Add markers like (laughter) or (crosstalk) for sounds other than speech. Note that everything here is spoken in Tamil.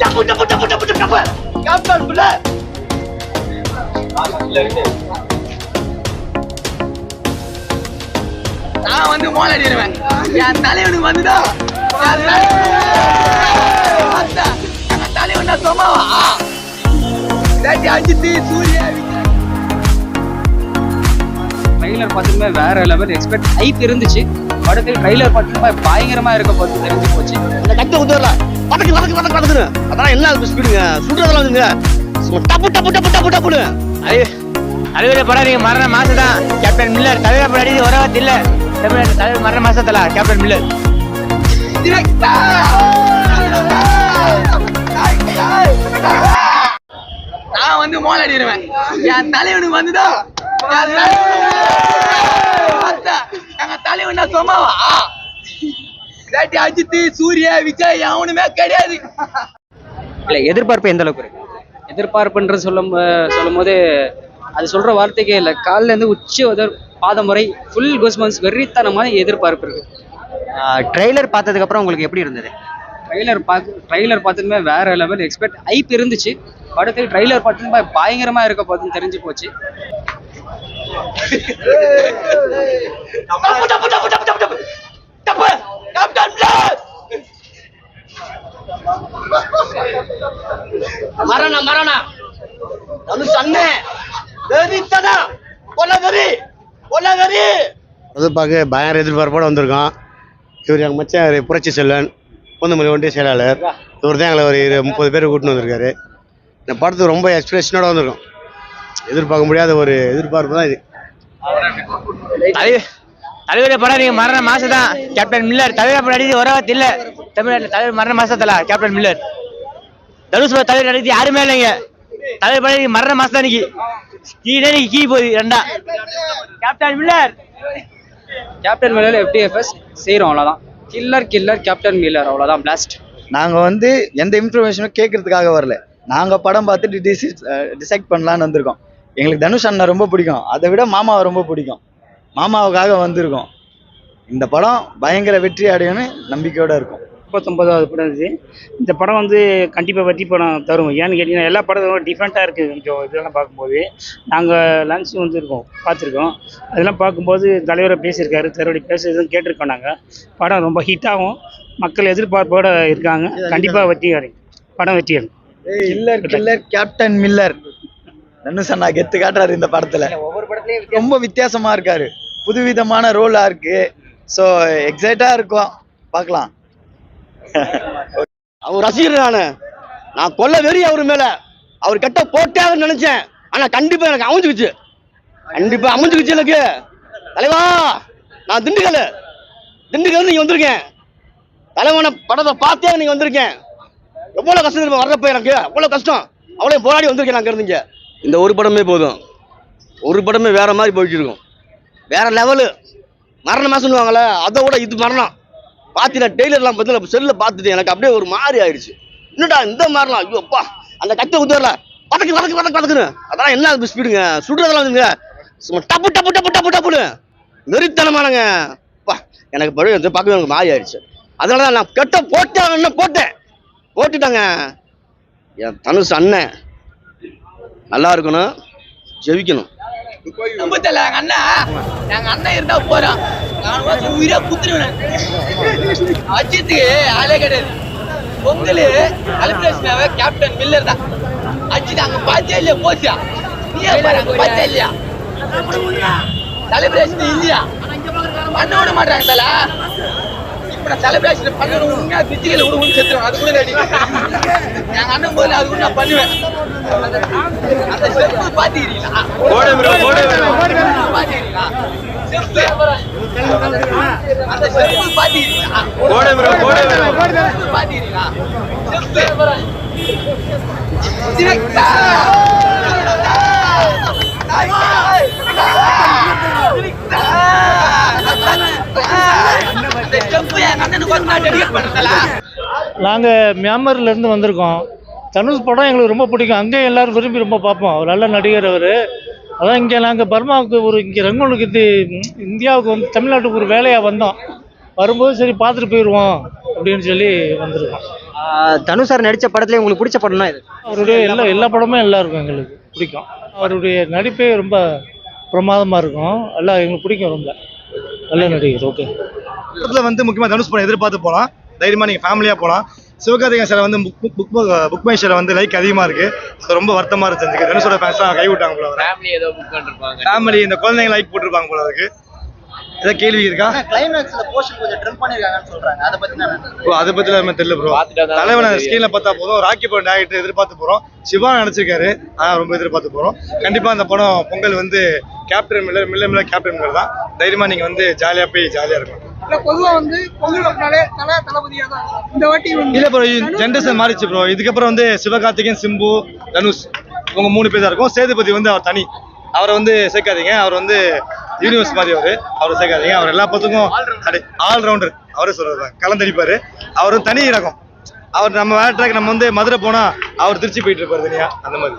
டப்பு டப்பு டப்பு டப்பு டப்பு டப்பு கேப்டன் புள்ள நான் வந்து மோல் அடிடுவேன் என் தலைவனுக்கு வந்துதா வந்தா. தலைவன் நான் சும்மாவா? இல்லாட்டி அஜித் சூர்யா ட்ரைலர் பார்த்துமே வேற லெவல் எக்ஸ்பெக்ட் ஹைப் இருந்துச்சு. படத்தில் ட்ரைலர் பார்த்துமே பயங்கரமா இருக்க போது தெரிஞ்சு போச்சு. அந்த கட்டை குத்துறல பதக்கு பதக்கு பதக்கு பதக்குன்னு அதெல்லாம் என்ன ஸ்பீடுங்க சுடுறதெல்லாம் வந்துங்க. டப்பு டப்பு டப்பு டப்பு டப்புன்னு. அது தலைவர் படம் நீங்க மரண மாசம் தான் கேப்டன் மில்லர் தலைவர் படம் அடிச்சு உறவத்து இல்ல. தமிழ் தலைவர் மரண மாசத்துல கேப்டன் மில்லர்? நான் வந்து மோல் அடிடுவேன் என் தலைவனுக்கு வந்துதா என் தலைவனுக்கு வந்தா. எங்க தலைவன் நான் சும்மாவா? இல்லாட்டி அஜித் சூர்யா விஜய் அவனுமே கிடையாது. இல்ல எதிர்பார்ப்பு எந்த அளவுக்கு இருக்கு? எதிர்பார்ப்புன்றது சொல்லும் சொல்லும் போது அது சொல்ற வார்த்தைக்கே இல்லை. காலில இருந்து உச்சி உதர் பாதம் வரை ஃபுல் கோஸ்மன்ஸ் வெறித்தனமான எதிர்பார்ப்பு இருக்கு. ட்ரெய்லர் பார்த்ததுக்கு அப்புறம் உங்களுக்கு எப்படி இருந்தது? ட்ரைலர் பார்த்து ட்ரைலர் பார்த்துமே வேற லெவல் எக்ஸ்பெக்ட் ஹைப் இருந்துச்சு. படத்தில் ட்ரைலர் பார்த்துமே பயங்கரமா இருக்க போதுன்னு தெரிஞ்சு போச்சு. தனுஷ் அது பார்க்க பயங்கர எதிர்பார்ப்போட வந்திருக்கோம் இவர் எங்கள் மச்சான் புரட்சி செல்வன் பொந்துமல்லி ஒன்றிய செயலாளர். இவர் தான் எங்களை ஒரு இரு- முப்பது பேர் கூட்டின்னு வந்திருக்காரு. இந்த படத்துக்கு ரொம்ப எக்ஸ்பிரஷனோட வந்திருக்கோம் எதிர்பார்க்க முடியாத ஒரு எதிர்பார்ப்பு தான் இது. தலைவர் படம் நீங்க மரண மாசம் தான் கேப்டன் மில்லர். தலைவர் படம் அடிச்சு உறவத்து இல்ல. தமிழ் தலைவர் மரண மாசத்துல கேப்டன் மில்லர். தனுஷ் படம் தலைவர் அடிச்சு யாருமே இல்லைங்க. தலைவர் படம் மரண மாசம் தான் இன்னைக்கு. கீழே இன்னைக்கு கீ போகுது ரெண்டா Captain Miller. Captain Miller FDFS செய்கிறோம் அவ்வளோதான் கில்லர் கில்லர் கேப்டன் மில்லர் அவ்வளோதான் பிளாஸ்ட் நாங்கள் வந்து எந்த இன்ஃபர்மேஷனும் கேட்கறதுக்காக வரல. நாங்கள் படம் பார்த்துட்டு டிசி டிசைட் பண்ணலான்னு வந்திருக்கோம். எங்களுக்கு தனுஷ் அண்ணா ரொம்ப பிடிக்கும். அதை விட மாமாவை ரொம்ப பிடிக்கும். மாமாவுக்காக வந்திருக்கோம். இந்த படம் பயங்கர வெற்றி அடையும்னு நம்பிக்கையோட இருக்கும். முப்பத்தொம்பதாவது படம் இது. இந்த படம் வந்து கண்டிப்பாக வெற்றி படம் தரும். ஏன்னு கேட்டிங்கன்னா எல்லா படமும் டிஃப்ரெண்ட்டாக இருக்குது. கொஞ்சம் இதெல்லாம் பார்க்கும்போது. நாங்கள் லன்ச் வந்துருக்கோம் பார்த்துருக்கோம். அதெல்லாம் பார்க்கும்போது தலைவரை பேசியிருக்காரு தலைவரை பேசுறதும் கேட்டிருக்கோம் நாங்கள் படம் ரொம்ப ஹிட் ஆகும். மக்கள் எதிர்பார்ப்போட இருக்காங்க. கண்டிப்பாக வெற்றி அடையும். படம் வெற்றி அடையும். Killer killer Captain Miller Dhanush அண்ணா கெத்து காட்டுறாரு இந்த படத்துல. ரொம்ப வித்தியாசமா இருக்காரு. புதுவிதமான ரோலா இருக்கு. ஸோ எக்ஸைட்டா இருக்கும். பார்க்கலாம். (laughs) அவர் ரசிகர் நானு நான் கொல்ல வெறி அவர் மேல அவர் கட்ட போட்டாங்கன்னு நினைச்சேன். ஆனா கண்டிப்பா எனக்கு அமைஞ்சுக்குச்சு. கண்டிப்பா அமைஞ்சுக்குச்சு எனக்கு. தலைவா நான் திண்டுக்கல் திண்டுக்கல் நீங்க வந்திருக்கேன். தலைவனை படத்தை பார்த்தே நீங்க வந்திருக்கேன். எவ்வளவு கஷ்டம் வர்றப்ப எனக்கு? அவ்வளவு கஷ்டம்? அவ்வளவு போராடி வந்திருக்கேன் நான் இருந்தீங்க இந்த ஒரு படமே போதும். ஒரு படமே வேற மாதிரி போயிட்டு இருக்கும். வேற லெவலு. மரண சொல்லுவாங்களே அதை விட இது மரணம். பார்த்தீங்கன்னா டெய்லர்லாம் பார்த்து செல்லில் பார்த்துட்டு எனக்கு அப்படியே ஒரு மாதிரி ஆயிடுச்சு. என்னடா இந்த மாதிரிலாம்? ஐயோ அப்பா அந்த கத்தை குத்துறல பதக்கு பதக்கு பதக்கு பதக்குன்னு அதெல்லாம் என்ன ஸ்பீடுங்க சுடுறதெல்லாம் வந்துங்க சும்மா டப்பு டப்பு டப்பு டப்பு டப்புன்னு. வெறித்தனமானங்க அப்பா எனக்கு படி வந்து பார்க்கவே எனக்கு மாறி ஆயிடுச்சு. அதனால தான் நான் கெட்ட போட்டேன் போட்டேன். போட்டுட்டாங்க. என் தனுஷ் அண்ணன். நல்லா இருக்கணும் ஜெயிக்கணும். கும்பத்துல எங்க அண்ணா. எங்க அண்ணன் இருந்தா போறான் நான் உயிரா குத்துருவேன். அஜித்துக்கு ஆளே கிடையாது. பொங்கல் அலிபிரேஷனாவே கேப்டன் மில்லர் தான். அஜித் அங்க பார்த்தே இல்லையா போச்சியா நீ பாரு அங்க பார்த்தே இல்லையா? செலிப்ரேஷன் இல்லையா? பண்ண விட மாட்டாங்க தல. நான் செலிப்ரேஷன் பண்ணணும். உண்மையா பிச்சுகளை விட உண்டு செத்துருவேன் அது கூட ரெடி எங்க அண்ணன் போது அது கூட நான் பண்ணுவேன். அந்த செருப்பு பாத்துக்கிறீங்களா பாத்துக்கிறீங்களா செருப்பு. அந்த செருப்பு பாத்துக்கிறீங்களா செருப்பு. பாத்துக்கிறீங்களா நாங்கள் மியான்மர்லேருந்து வந்திருக்கோம். தனுஷ் படம் எங்களுக்கு ரொம்ப பிடிக்கும். அங்கேயும் எல்லாரும் விரும்பி ரொம்ப பார்ப்போம். அவர் நல்ல நடிகர் அவர். அதான் இங்கே நாங்கள் பர்மாவுக்கு ஒரு இங்கே ரங்கோனுக்கு இது இந்தியாவுக்கு வந்து தமிழ்நாட்டுக்கு ஒரு வேலையாக வந்தோம். வரும்போது சரி பார்த்துட்டு போயிடுவோம் அப்படின்னு சொல்லி வந்திருக்கோம். தனுஷ் சார் நடிச்ச படத்துல உங்களுக்கு பிடிச்ச படம்னா இது அவருடைய எல்லா எல்லா படமும் இருக்கும் எங்களுக்கு பிடிக்கும். அவருடைய நடிப்பே ரொம்ப பிரமாதமாக இருக்கும். எல்லாம் எங்களுக்கு பிடிக்கும் ரொம்ப. நல்ல நடிகர் ஓகே. படத்துல வந்து முக்கியமா தனுஷ் படம் எதிர்பார்த்து போகலாம் தைரியமா நீங்க ஃபேமிலியா போகலாம் சிவகார்த்திகேயன் சார் வந்து book book book my share வந்து லைக் அதிகமா இருக்கு. அது ரொம்ப வருத்தமா இருக்கு எனக்கு தனுஷோட ஃபேன்ஸ்லாம் கை விட்டாங்க போல ஃபேமிலி ஏதோ புக் பண்ணிருப்பாங்க. ஃபேமிலி இந்த குழந்தைங்க லைக் போட்டிருப்பாங்க போல இருக்கு ஏதாவது கேள்வி இருக்கா? கிளைமேக்ஸ்ல போர்ஷன் கொஞ்சம் ட்ரிம் பண்ணிருக்காங்கன்னு சொல்றாங்க. அதை பத்தி நான் ப்ரோ அதை பத்தி நம்ம தெரியல ப்ரோ தலைவனை. ஸ்கிரீன்ல பார்த்தா போதும். ராக்கி படம் டேரக்டர் எதிர்பார்த்து போறோம். சிவா நடிச்சிருக்காரு. ஆனா ரொம்ப எதிர்பார்த்து போறோம். கண்டிப்பா அந்த படம் பொங்கல் வந்து Captain Miller Miller Miller Captain Miller தான். தைரியமா நீங்க வந்து ஜாலியா போய் ஜாலியா இருக்கும் பொதுவா வந்து பொங்கல் அப்படின்னாலே தல தளபதியா தான் இருக்கும். இந்த வாட்டி வந்து இல்ல ப்ரோ ஜென்ரேஷன் மாறிச்சு ப்ரோ இதுக்கப்புறம் வந்து சிவகார்த்திகேயன் சிம்பு தனுஷ் இவங்க மூணு பேர் தான் இருக்கும். சேதுபதி வந்து அவர் தனி. அவரை வந்து சேர்க்காதீங்க. அவர் வந்து யூனிவர்ஸ் மாதிரி அவரு. அவரை சேர்க்காதீங்க. அவர் எல்லா பத்துக்கும் ஆல் ரவுண்டர் அவரே சொல்றது கலந்தடிப்பாரு. அவர் வந்து தனி ரகம் அவர் நம்ம வேற ட்ராக் நம்ம வந்து மதுரை போனா அவர் திருச்சி போயிட்டு இருப்பாரு தனியா. அந்த மாதிரி.